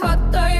what are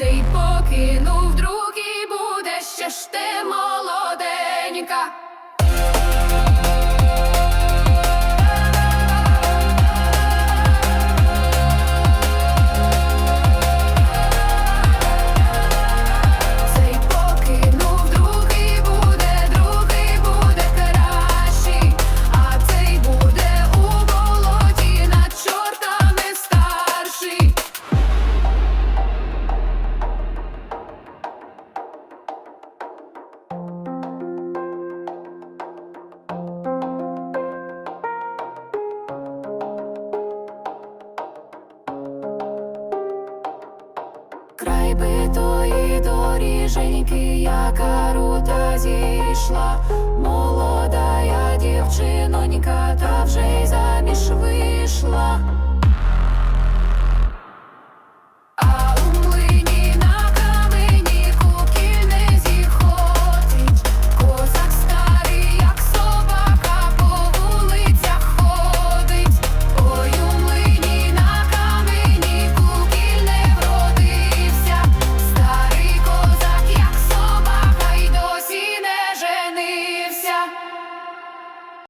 Цей покинув другий буде ще ж ти тема. тої доріженьки, яка рута зійшла, молодая дівчинонька, та вже й за.